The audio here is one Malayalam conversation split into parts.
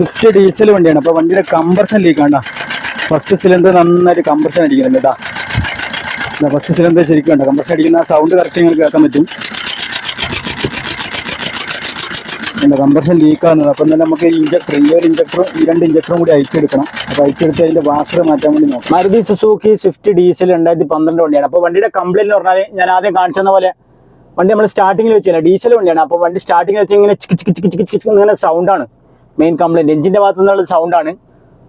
സ്വിഫ്റ്റ് ഡീസൽ വണ്ടിയാണ്. അപ്പോൾ വണ്ടിയുടെ കമ്പർഷൻ ലീക്ക് ആണ്ടാ ഫസ്റ്റ് സിലിണ്ടർ നന്നായിട്ട് കമ്പർഷൻ അടിക്കുന്നുണ്ട് കേട്ടോ ഫസ്റ്റ് സിലിണ്ടർ ശരിക്കും ഉണ്ട്. അടിക്കുന്ന സൗണ്ട് കറക്റ്റ് നിങ്ങൾക്ക് കേൾക്കാൻ പറ്റും. കമ്പർഷൻ ലീക്ക് ആകുന്നത് അപ്പം തന്നെ നമുക്ക് ഇഞ്ചക്ടർ ഈ ഒരു ഇഞ്ചക്ടറും ഈ രണ്ട് ഇഞ്ചക്ടറും കൂടി അയച്ചെടുക്കണം അപ്പോൾ അയച്ചെടുത്ത് അതിന്റെ വാഷർ മാറ്റാൻ വേണ്ടി നോക്കാം മരുതി സുസൂക്കി സ്വിഫ്റ്റ് ഡീസൽ രണ്ടായിരത്തി പന്ത്രണ്ട് വണ്ടിയാണ്. അപ്പോൾ വണ്ടിയുടെ എന്ന് പറഞ്ഞാൽ ഞാൻ ആദ്യം കാണിച്ചെന്ന പോലെ വണ്ടി നമ്മൾ സ്റ്റാർട്ടിങ്ങിൽ വെച്ചില്ല ഡീസൽ വണ്ടിയാണ്. അപ്പോൾ വണ്ടി സ്റ്റാർട്ടിങ്ങിൽ വെച്ച് ഇങ്ങനെ ചിക്ക് ചിക്ക് ചിക്ക് ചിക്ക് ഇങ്ങനെ സൗണ്ടാണ് മെയിൻ കംപ്ലൈന്റ് എഞ്ചിന്റെ ഭാഗത്തു നിന്നുള്ള സൗണ്ടാണ്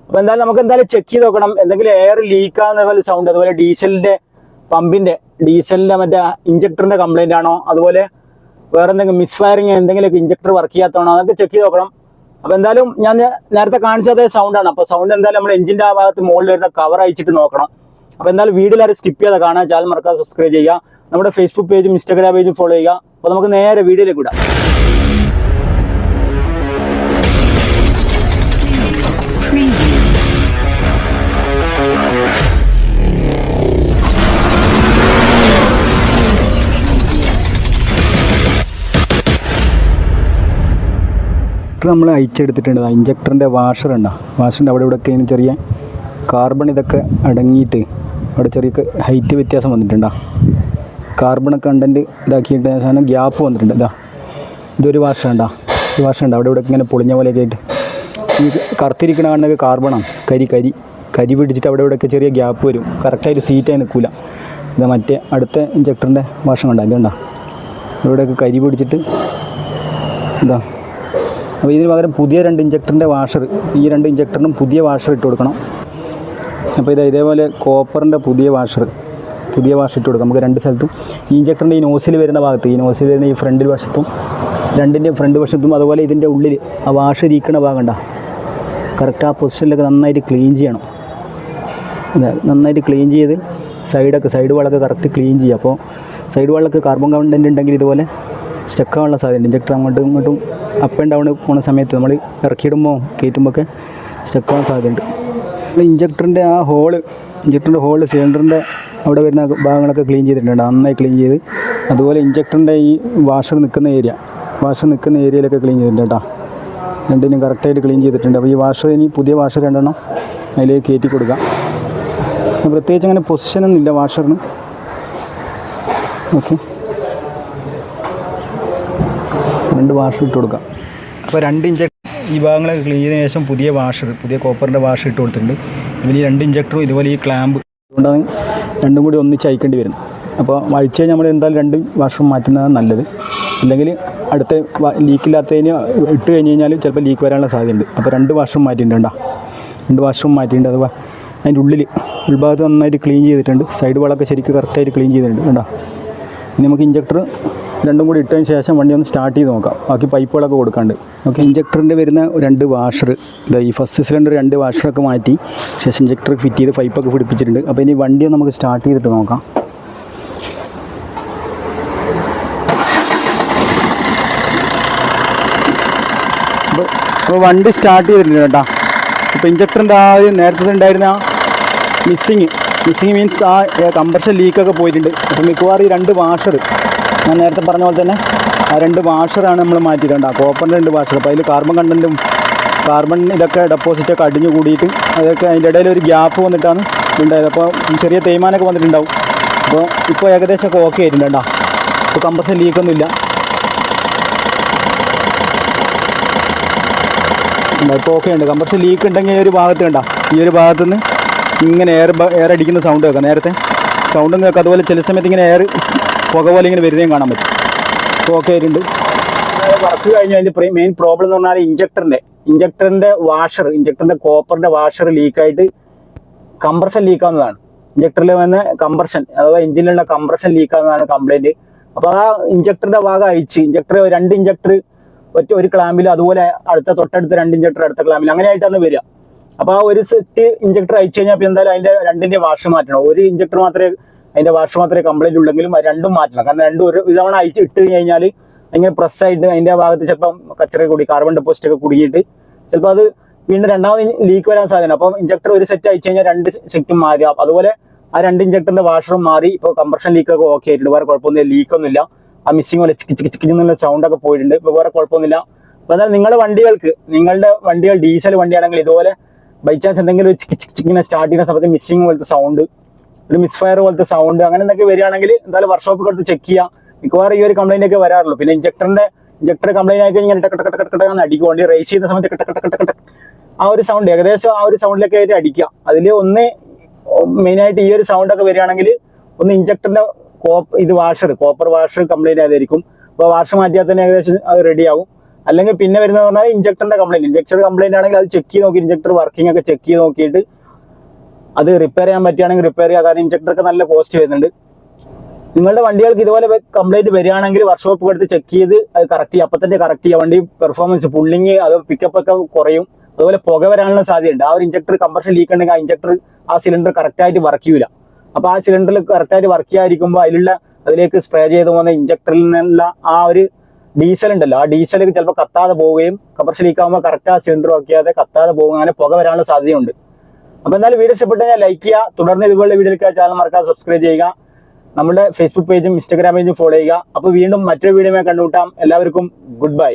അപ്പോൾ എന്തായാലും നമുക്ക് എന്തായാലും ചെക്ക് ചെയ്ത് നോക്കണം. എന്തെങ്കിലും എയർ ലീക്ക് ആകുന്ന പോലെ സൗണ്ട് അതുപോലെ ഡീസലിന്റെ പമ്പിന്റെ ഡീസലിന്റെ മറ്റേ ഇഞ്ചക്ടറിന്റെ കംപ്ലൈന്റ് ആണോ? അതുപോലെ വേറെ എന്തെങ്കിലും മിസ് ഫയറിങ് എന്തെങ്കിലുമൊക്കെ ഇഞ്ചക്ടർ വർക്ക് ചെയ്യാത്തതാണോ? അതൊക്കെ ചെക്ക് ചെയ്ത് നോക്കണം. അപ്പോൾ എന്തായാലും ഞാൻ നേരത്തെ നേരത്തെ കാണിച്ചതേ സൗണ്ടാണ് അപ്പോൾ സൗണ്ട് എന്തായാലും നമ്മൾ എഞ്ചിന്റെ ആ ഭാഗത്ത് മുകളിൽ വരുന്ന കവർ അയച്ചിട്ട് നോക്കണം. അപ്പോൾ എന്തായാലും വീഡിയോ ആരും സ്കിപ്പ് ചെയ്യാതെ കാണാൻ ചാനൽ മറക്കാതെ സബ്സ്ക്രൈബ് ചെയ്യുക. നമ്മുടെ ഫേസ്ബുക്ക് പേജും ഇൻസ്റ്റാഗ്രാം പേജും ഫോളോ ചെയ്യുക. അപ്പോൾ നമുക്ക് നേരെ വീഡിയോയിലേക്ക് വിടാം. നമ്മൾ അയച്ചെടുത്തിട്ടുണ്ട് ഇഞ്ചക്ടറിന്റെ വാഷർ ഉണ്ടോ? വാഷറിന്റെ അവിടെ ഇവിടെയൊക്കെ ഇങ്ങനെ ചെറിയ കാർബൺ ഇതൊക്കെ അടങ്ങിയിട്ട് അവിടെ ചെറിയ ഹൈറ്റ് വ്യത്യാസം വന്നിട്ടുണ്ടോ? കാർബൺ കണ്ടന്റ് ഇതാക്കിയിട്ട് സാധനം ഗ്യാപ്പ് വന്നിട്ടുണ്ട്. ഇതാ ഇതൊരു ഈ വാഷർ ഉണ്ട്? അവിടെ ഇവിടെ ഇങ്ങനെ പൊളിഞ്ഞ പോലെയൊക്കെ ആയിട്ട്. ഈ കറുത്തിരിക്കണ കാണുന്നത് കാർബണാണ് കരി കരി കരി പിടിച്ചിട്ട് അവിടെ ഇവിടെയൊക്കെ ചെറിയ ഗ്യാപ്പ് വരും. കറക്റ്റായിട്ട് സീറ്റായി നിൽക്കില്ല ഇതാ മറ്റേ അടുത്ത ഇഞ്ചക്ടറിന്റെ വാഷം കണ്ടോ ഇതുണ്ടോ? ഇവിടെയൊക്കെ കരി പിടിച്ചിട്ട് എന്താ അപ്പോൾ ഇതിന് പകരം പുതിയ രണ്ട് ഇഞ്ചക്ടറിന്റെ വാഷർ ഈ രണ്ട് ഇഞ്ചക്ടറിനും പുതിയ വാഷർ ഇട്ട് കൊടുക്കണം. അപ്പോൾ ഇത് ഇതേപോലെ കോപ്പറിന്റെ പുതിയ വാഷർ പുതിയ വാഷർ ഇട്ട് കൊടുക്കാം. നമുക്ക് രണ്ട് സ്ഥലത്തും. ഈ ഇഞ്ചക്ടറിന്റെ ഈ നോസിൽ വരുന്ന ഭാഗത്ത് ഈ നോസിൽ വരുന്ന ഈ ഫ്രണ്ടിൽ വശത്തും രണ്ടിന്റെ ഫ്രണ്ട് വശത്തും അതുപോലെ ഇതിന്റെ ഉള്ളിൽ ആ വാഷ് ഇരിക്കുന്ന ഭാഗം ഉണ്ടാ കറക്റ്റ് ആ പൊസിഷനിലൊക്കെ നന്നായിട്ട് ക്ലീൻ ചെയ്യണം. നന്നായിട്ട് ക്ലീൻ ചെയ്ത് സൈഡൊക്കെ സൈഡ് വാളൊക്കെ കറക്റ്റ് ക്ലീൻ ചെയ്യുക. അപ്പോൾ സൈഡ് വാളൊക്കെ കാർബൺ കണ്ടന്റ് ഉണ്ടെങ്കിൽ ഇതുപോലെ സ്റ്റക്ക് സാധ്യത ഇഞ്ചക്ടർ അങ്ങോട്ടും ഇങ്ങോട്ടും അപ്പ് ആൻഡ് ഡൗൺ പോകുന്ന സമയത്ത് നമ്മൾ ഇറക്കിയിടുമ്പോൾ കയറ്റുമ്പോൾ ഒക്കെ സ്റ്റക്ക് ആവാൻ സാധ്യതയുണ്ട് ഇഞ്ചക്ടറിന്റെ ആ ഹോൾ ഇഞ്ചക്ടറിന്റെ ഹോൾ സിലിണ്ടറിന്റെ അവിടെ വരുന്ന ഭാഗങ്ങളൊക്കെ ക്ലീൻ ചെയ്തിട്ടുണ്ട്. നന്നായി ക്ലീൻ ചെയ്ത് അതുപോലെ ഇഞ്ചക്ടറിന്റെ ഈ വാഷർ നിൽക്കുന്ന ഏരിയ വാഷർ നിൽക്കുന്ന ഏരിയയിലൊക്കെ ക്ലീൻ ചെയ്തിട്ടുണ്ട് കേട്ടോ. രണ്ടിനും കറക്റ്റായിട്ട് ക്ലീൻ ചെയ്തിട്ടുണ്ട്. അപ്പോൾ ഈ വാഷർ ഇനി പുതിയ വാഷർ രണ്ടെണ്ണം അതിലേക്ക് കയറ്റി കൊടുക്കാം. പ്രത്യേകിച്ച് അങ്ങനെ പൊസിഷനൊന്നുമില്ല വാഷറിന്. ഓക്കെ. രണ്ട് വാഷർ ഇട്ട് കൊടുക്കാം. അപ്പോൾ രണ്ട് ഇഞ്ചക്ടർ ഈ ഭാഗങ്ങളൊക്കെ ക്ലീൻ ചെയ്തതിനു ശേഷം പുതിയ വാഷർ പുതിയ കോപ്പറിന്റെ വാഷർ ഇട്ട് കൊടുത്തിട്ടുണ്ട്. ഇതിൽ ഈ രണ്ട് ഇഞ്ചക്ടറും ഇതുപോലെ ഈ ക്ലാമ്പ് അതുകൊണ്ടാണ് രണ്ടും കൂടി ഒന്നിച്ച് അയക്കേണ്ടി വരുന്നത്. അപ്പോൾ അഴിച്ച് നമ്മൾ എന്തായാലും രണ്ട് വാഷർ മാറ്റുന്നതാണ് നല്ലത്. അല്ലെങ്കിൽ അടുത്ത ലീക്കില്ലാത്തതിന് ഇട്ട് കഴിഞ്ഞ് കഴിഞ്ഞാൽ ചിലപ്പോൾ ലീക്ക് വരാനുള്ള സാധ്യതയുണ്ട്. അപ്പോൾ രണ്ട് വാഷറും മാറ്റിയിട്ടുണ്ട്? രണ്ട് വാഷറും മാറ്റിയിട്ടുണ്ട്. അഥവാ അതിന്റെ ഉള്ളിൽ ഉൾഭാഗത്ത് നന്നായിട്ട് ക്ലീൻ ചെയ്തിട്ടുണ്ട്. സൈഡ് വളമൊക്കെ ശരിക്കും കറക്റ്റായിട്ട് ക്ലീൻ ചെയ്തിട്ടുണ്ട്. കേട്ടോ ഇനി നമുക്ക് ഇഞ്ചക്ടർ രണ്ടും കൂടി ഇട്ടതിന് ശേഷം വണ്ടി ഒന്ന് സ്റ്റാർട്ട് ചെയ്ത് നോക്കാം. ബാക്കി പൈപ്പുകളൊക്കെ കൊടുക്കാണ്ട്. ഓക്കെ ഇഞ്ചക്ടറിന്റെ വരുന്ന രണ്ട് വാഷർ ഈ ഫസ്റ്റ് സിലിണ്ടർ രണ്ട് വാഷറൊക്കെ മാറ്റി ശേഷം ഇഞ്ചക്ടർ ഫിറ്റ് ചെയ്ത് പൈപ്പൊക്കെ പിടിപ്പിച്ചിട്ടുണ്ട്. അപ്പോൾ ഇനി വണ്ടി നമുക്ക് സ്റ്റാർട്ട് ചെയ്തിട്ട് നോക്കാം. അപ്പോൾ അപ്പോൾ വണ്ടി സ്റ്റാർട്ട് ചെയ്തിട്ടുണ്ട് കേട്ടോ. ഇപ്പോൾ ഇഞ്ചക്ടറിന്റെ ആ ഒരു നേരത്തെ ഉണ്ടായിരുന്ന ആ മിസ്സിങ് മിസ്സിങ് മീൻസ് ആ കമ്പർഷൻ ലീക്കൊക്കെ പോയിട്ടുണ്ട്. അപ്പോൾ മിക്കവാറും ഈ രണ്ട് വാഷർ ഞാൻ നേരത്തെ പറഞ്ഞ പോലെ തന്നെ ആ രണ്ട് വാഷറാണ് നമ്മൾ മാറ്റിയിട്ടുണ്ട്. ആ കോപ്പറിന്റെ രണ്ട് വാഷർ അപ്പോൾ അതിൽ കാർബൺ കണ്ടന്റും കാർബൺ ഇതൊക്കെ ഡെപ്പോസിറ്റൊക്കെ അടിഞ്ഞു കൂടിയിട്ട് അതൊക്കെ അതിന്റെ ഇടയിൽ ഒരു ഗ്യാപ്പ് വന്നിട്ടാണ് ഉണ്ടായത് അപ്പോൾ ചെറിയ തേയ്മാനൊക്കെ വന്നിട്ടുണ്ടാവും. അപ്പോൾ ഇപ്പോൾ ഏകദേശമൊക്കെ ഓക്കെ ആയിട്ടുണ്ട്. കേട്ടോ ഇപ്പോൾ ലീക്ക് ലീക്കൊന്നുമില്ല ഇപ്പോൾ ഓക്കെ ഉണ്ട്. കമ്പർഷൻ ലീക്ക് ഉണ്ടെങ്കിൽ ഈ ഒരു ഭാഗത്ത് കണ്ട. ഈ ഒരു ഭാഗത്ത് നിന്ന് ഇങ്ങനെ എയർ എയർ അടിക്കുന്ന സൗണ്ട് കേൾക്കാം. നേരത്തെ സൗണ്ടും കേൾക്കാം. അതുപോലെ ചില സമയത്ത് ഇങ്ങനെ എയർ പുക പോലെ ഇങ്ങനെ വരുന്നതും കാണാൻ പറ്റും. ഓക്കെ ആയിട്ടുണ്ട് വർക്ക് കഴിഞ്ഞ് അതിന്റെ മെയിൻ പ്രോബ്ലം എന്ന് പറഞ്ഞാൽ ഇഞ്ചക്ടറിന്റെ ഇഞ്ചക്ടറിന്റെ വാഷർ ഇഞ്ചക്ടറിന്റെ കോപ്പറിന്റെ വാഷർ ലീക്കായിട്ട് കംപ്രഷൻ ലീക്കാവുന്നതാണ് ഇഞ്ചക്ടറിൽ വന്ന് കംപ്രഷൻ അഥവാ എഞ്ചിനിലുള്ള കംപ്രഷൻ ലീക്കാവുന്നതാണ് കംപ്ലൈന്റ് അപ്പോൾ ആ ഇഞ്ചക്ടറിന്റെ ഭാഗം അഴിച്ച് ഇഞ്ചക്ടർ രണ്ട് ഇഞ്ചക്ടർ ഒറ്റ ഒരു ക്ലാമ്പിൽ അതുപോലെ അടുത്ത തൊട്ടടുത്ത രണ്ട് ഇഞ്ചക്ടർ അടുത്ത ക്ലാമ്പിൽ അങ്ങനെയായിട്ടാണ് വരിക. അപ്പോൾ ആ ഒരു സെറ്റ് ഇഞ്ചക്ടർ അയച്ചു കഴിഞ്ഞാൽ അപ്പോൾ എന്തായാലും അതിന്റെ രണ്ടിന്റെ വാഷ് മാറ്റണം. ഒരു ഇഞ്ചക്ടർ മാത്രമേ അതിന്റെ വാഷ് മാത്രമേ കംപ്ലൈന്റ് ഉള്ളെങ്കിലും രണ്ടും മാറ്റണം. കാരണം രണ്ടും ഒരു ഇതവണ അയച്ച് ഇട്ട് കഴിഞ്ഞ് കഴിഞ്ഞാൽ ഇങ്ങനെ പ്രസ്സായിട്ട് അതിന്റെ ഭാഗത്ത് ചിലപ്പം കച്ചറ കൂടി കാർബൺ ഡെപ്പോസിറ്റ് ഒക്കെ കുടുങ്ങിയിട്ട് ചിലപ്പോൾ അത് വീണ്ടും രണ്ടാമത് ലീക്ക് വരാൻ സാധ്യത അപ്പം ഇഞ്ചക്ടർ ഒരു സെറ്റ് അയച്ചു കഴിഞ്ഞാൽ രണ്ട് സെറ്റും മാറി അതുപോലെ ആ രണ്ട് ഇഞ്ചക്ടറിന്റെ വാഷറും മാറി ഇപ്പോൾ കംപ്രഷൻ ലീക്ക് ഒക്കെ ഓക്കെ ആയിട്ടുണ്ട്. വേറെ കുഴപ്പമൊന്നുമില്ല. ലീക്കൊന്നുമില്ല ആ മിസ്സിംഗ് പോലെ ചിക്ക് ചിക്ക് ചിക്കി എന്നുള്ള സൗണ്ട് ഒക്കെ പോയിട്ടുണ്ട്. ഇപ്പോൾ വേറെ കുഴപ്പമൊന്നുമില്ല. അപ്പോൾ എന്നാൽ നിങ്ങളുടെ വണ്ടികൾക്ക് നിങ്ങളുടെ വണ്ടികൾ ഡീസൽ വണ്ടിയാണെങ്കിൽ ഇതുപോലെ ബൈ ചാൻസ് എന്തെങ്കിലും ചിക്ക് ചിക്ക് ചിക്കിനെ സ്റ്റാർട്ട് ചെയ്യുന്ന സമയത്ത് മിസ്സിംഗ് പോലത്തെ സൗണ്ട് ഒരു മിസ്ഫയർ പോലത്തെ സൗണ്ട് അങ്ങനെ എന്തൊക്കെ വരികയാണെങ്കിൽ എന്തായാലും വർക്ക്ഷോപ്പിൽ കൊടുത്ത് ചെക്ക് ചെയ്യാം. മിക്കവാറും ഈ ഒരു കംപ്ലൈന്റ് ഒക്കെ വരാറുള്ളൂ. പിന്നെ ഇഞ്ചക്ടറിന്റെ ഇഞ്ചക്ടർ കംപ്ലൈന്റ് ആയി കഴിഞ്ഞാൽ ടക്ക് ടക്ക് ടക്ക് ടക്ക് അടിക്കും. വണ്ടി റേസ് ചെയ്യുന്ന സമയത്ത് ടക്ക് ടക്ക് ടക്ക് ആ ഒരു സൗണ്ട് ഏകദേശം ആ ഒരു സൗണ്ടിലൊക്കെ ആയിട്ട് അടിക്കുക. അതിൽ ഒന്ന് മെയിനായിട്ട് ഈ ഒരു സൗണ്ട് ഒക്കെ വരികയാണെങ്കിൽ ഒന്ന് ഇഞ്ചക്ടറിന്റെ കോപ്പ് ഇത് വാഷർ കോപ്പർ വാഷർ കംപ്ലൈന്റ് ആയതായിരിക്കും. അപ്പോൾ വാഷർ മാറ്റിയാൽ തന്നെ ഏകദേശം അത് റെഡിയാവും അല്ലെങ്കിൽ പിന്നെ വരുന്നത് പറഞ്ഞാൽ ഇഞ്ചക്ടറിന്റെ കംപ്ലൈന്റ് ഇഞ്ചക്ടർ കംപ്ലൈന്റ് ആണെങ്കിൽ അത് ചെക്ക് ചെയ്ത് നോക്കി ഇഞ്ചക്ടർ വർക്കിംഗ് ഒക്കെ ചെക്ക് ചെയ്ത് നോക്കിയിട്ട് അത് റിപ്പയർ ചെയ്യാൻ പറ്റുകയാണെങ്കിൽ റിപ്പയർ ചെയ്യുക. കാരണം ഇഞ്ചക്ടറൊക്കെ നല്ല കോസ്റ്റ് വരുന്നുണ്ട്. നിങ്ങളുടെ വണ്ടികൾക്ക് ഇതുപോലെ കംപ്ലൈന്റ് വരികയാണെങ്കിൽ വർക്ക്ഷോപ്പ് എടുത്ത് ചെക്ക് ചെയ്ത് അത് കറക്റ്റ് ചെയ്യുക. അപ്പം തന്നെ കറക്റ്റ് ചെയ്യുക. വണ്ടി പെർഫോമൻസ് പുള്ളിങ് അത് പിക്കപ്പ് ഒക്കെ കുറയും. അതുപോലെ പുക വരാനുള്ള സാധ്യതയുണ്ട്. ആ ഒരു ഇഞ്ചക്ടർ കമ്പർഷൻ ലീക്ക് ഉണ്ടെങ്കിൽ ആ ഇഞ്ചക്ടർ ആ സിലിണ്ടർ കറക്റ്റായിട്ട് വർക്ക് ചെയ്യൂല. അപ്പോൾ ആ സിലിണ്ടറിൽ കറക്റ്റായിട്ട് വർക്ക് ചെയ്യാതിരിക്കുമ്പോൾ അതിലുള്ള അതിലേക്ക് സ്പ്രേ ചെയ്ത് പോകുന്ന ഇഞ്ചക്ടറിൽ നിന്നുള്ള ആ ഒരു ഡീസൽ ഉണ്ടല്ലോ. ആ ഡീസൽ ചിലപ്പോൾ കത്താതെ പോവുകയും കമ്പർഷൻ ലീക്ക് ആകുമ്പോൾ കറക്റ്റ് ആ സിലിണ്ടർ വർക്ക് ചെയ്യാതെ കത്താതെ പോകുകയും അങ്ങനെ പുക വരാനുള്ള സാധ്യതയുണ്ട്. അപ്പോൾ എന്തായാലും വീഡിയോ ഇഷ്ടപ്പെട്ട് ലൈക്ക് ചെയ്യുക. തുടർന്ന് ഇതുപോലെ വീഡിയോയിലേക്ക് ചാനൽ മറക്കാതെ സബ്സ്ക്രൈബ് ചെയ്യുക. നമ്മുടെ ഫേസ്ബുക്ക് പേജും ഇൻസ്റ്റാഗ്രാം പേജും ഫോളോ ചെയ്യുക. അപ്പോൾ വീണ്ടും മറ്റൊരു വീഡിയോ കണ്ടുമുട്ടാം. എല്ലാവർക്കും ഗുഡ് ബൈ